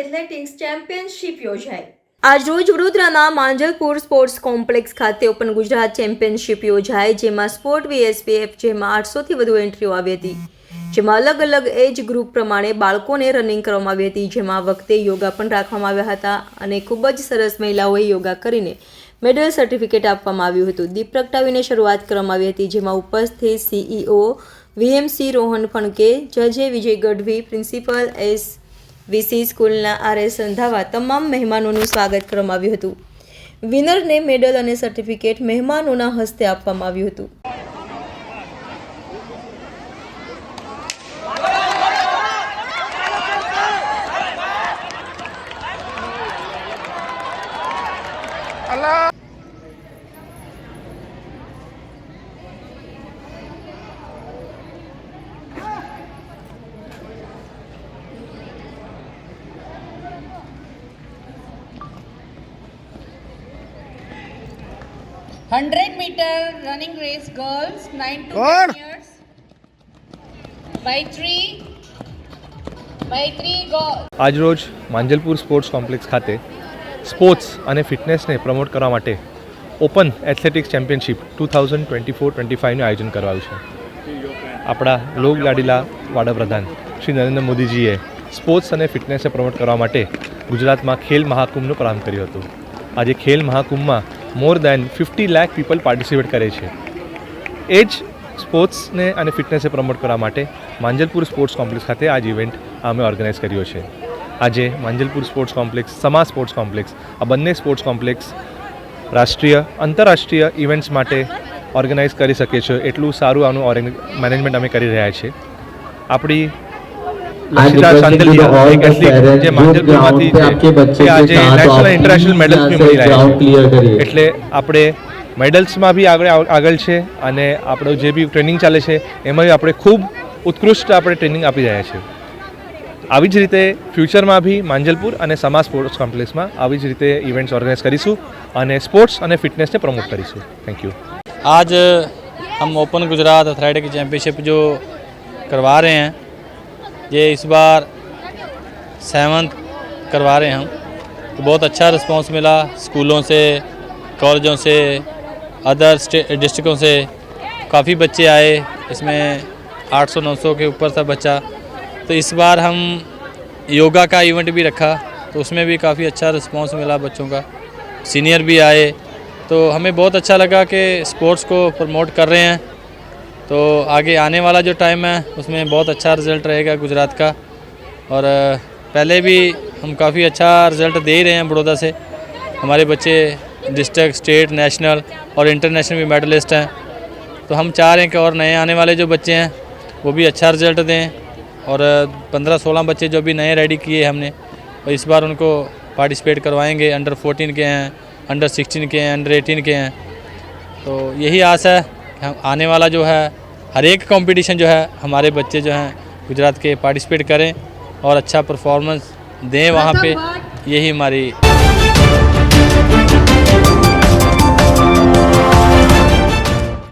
Athletics championship યોજાઈ. આજરોજ વડોદરાના માંજલપુર સ્પોર્ટ્સ કોમ્પ્લેક્સ ખાતે ઓપન ગુજરાત ચેમ્પિયનશિપ યોજાઈ, જેમાં સ્પોર્ટ વીએસપીએફ જેમાં આઠસોથી વધુ એન્ટ્રીઓ આવી હતી. જેમાં અલગ અલગ એજ ગ્રુપ પ્રમાણે બાળકોને રનિંગ કરવામાં આવી હતી. જેમાં વખતે યોગા પણ રાખવામાં આવ્યા હતા અને ખૂબ જ સરસ મહિલાઓએ યોગા કરીને મેડલ સર્ટિફિકેટ આપવામાં આવ્યું હતું. દીપ પ્રગટાવીને શરૂઆત કરવામાં આવી હતી, જેમાં ઉપસ્થિત સીઈઓ વીએમસી રોહન ફણકે, જજે Vijay Gadhvi, principal S VC સ્કૂલના આર એસ રંધાવા તમામ મહેમાનોનું સ્વાગત કરવામાં આવ્યું હતું. વિનરને મેડલ અને સર્ટિફિકેટ મહેમાનોના હસ્તે આપવામાં આવ્યું હતું. Hundred metre running race girls nine to. Years by three by three આજરોજ માંજલપુર સ્પોર્ટ્સ કોમ્પ્લેક્સ ખાતે સ્પોર્ટ્સ અને ફિટનેસને પ્રમોટ કરવા માટે open athletics championship two thousand twenty four twenty ફાઇવનું આયોજન કરાયું છે. આપણા લોક લાડીલા વડાપ્રધાન શ્રી નરેન્દ્ર મોદીજીએ સ્પોર્ટ્સ અને ફિટનેસને પ્રમોટ કરવા માટે ગુજરાતમાં ખેલ મહાકુંભનો પ્રારંભ કર્યો હતો. આજે ખેલ મહાકુંભમાં more than fifty lakh people participate કરે છે. એ જ સ્પોર્ટ્સને અને ફિટનેસને પ્રમોટ કરવા માટે માંજલપુર સ્પોર્ટ્સ કોમ્પ્લેક્સ ખાતે આજ ઇવેન્ટ અમે ઓર્ગેનાઇઝ કર્યો છે. આજે Manjalpur sports complex, Sama sports complex, આ બંને સ્પોર્ટ્સ કોમ્પ્લેક્સ રાષ્ટ્રીય, આંતરરાષ્ટ્રીય ઇવેન્ટ્સ માટે ઓર્ગેનાઇઝ કરી શકીએ છીએ એટલું સારું આનું મેનેજમેન્ટ અમે કરી રહ્યા છીએ. આપણી લક્ષિતા requesting to the શાંતલિયા all એક the athlete parents જે जो માંજલપુરમાંથી ground पे आपके છે बच्चे તે के આજે साथ નેશનલ आप અને ઇન્ટરનેશનલ please મેડલ્સ બી से મળી રહ્યા ground છે clear करिए એટલે આપણે મેડલ્સમાં બી આગળ આગળ છે અને આપણો જે બી ટ્રેનિંગ ચાલે છે એમાં બી આપણે ખૂબ ઉત્કૃષ્ટ આપણે ટ્રેનિંગ આપી રહ્યા છીએ આવી જ રીતે ફ્યુચરમાં બી માંજલપુર અને સમા સ્પોર્ટ્સ કોમ્પ્લેક્સમાં આવી જ રીતે ઇવેન્ટ્સ ઓર્ગેનાઇઝ કરીશું અને સ્પોર્ટ્સ અને ફિટનેસને પ્રમોટ કરીશું થેન્ક યુ आज हम ओपन गुजरात एथलेटिक चैम्पियनशिप जो करवा रहे हैं ये इस बार सेवन्थ करवा रहे हैं हम। तो बहुत अच्छा रिस्पांस मिला स्कूलों से, कॉलेजों से अदर डिस्ट्रिक्टों से। काफ़ी बच्चे आए, इसमें 800-900 के ऊपर था बच्चा। तो इस बार हम योगा का इवेंट भी रखा तो उसमें भी काफ़ी अच्छा रिस्पांस मिला बच्चों का। सीनियर भी आए तो हमें बहुत अच्छा लगा कि स्पोर्ट्स को प्रमोट कर रहे हैं। तो आगे आने वाला जो टाइम है, उसमें बहुत अच्छा रिज़ल्ट रहेगा गुजरात का। और पहले भी हम काफ़ी अच्छा रिज़ल्ट दे ही रहे हैं बड़ौदा से। हमारे बच्चे डिस्ट्रिक्ट स्टेट नेशनल और इंटरनेशनल भी मेडलिस्ट हैं। तो हम चाह रहे हैं कि और नए आने वाले जो बच्चे हैं, वो भी अच्छा रिज़ल्ट दें। और पंद्रह सोलह बच्चे जो भी नए रेडी किए हमने, और इस बार उनको पार्टिसिपेट करवाएँगे। अंडर फोर्टीन के हैं अंडर सिक्सटीन के हैं अंडर एटीन के हैं। तो यही आस है। हम आने वाला जो है हर एक कंपटीशन जो है हमारे बच्चे जो हैं गुजरात के पार्टिसिपेट करें और अच्छा परफॉर्मेंस दें वहाँ पे यही हमारी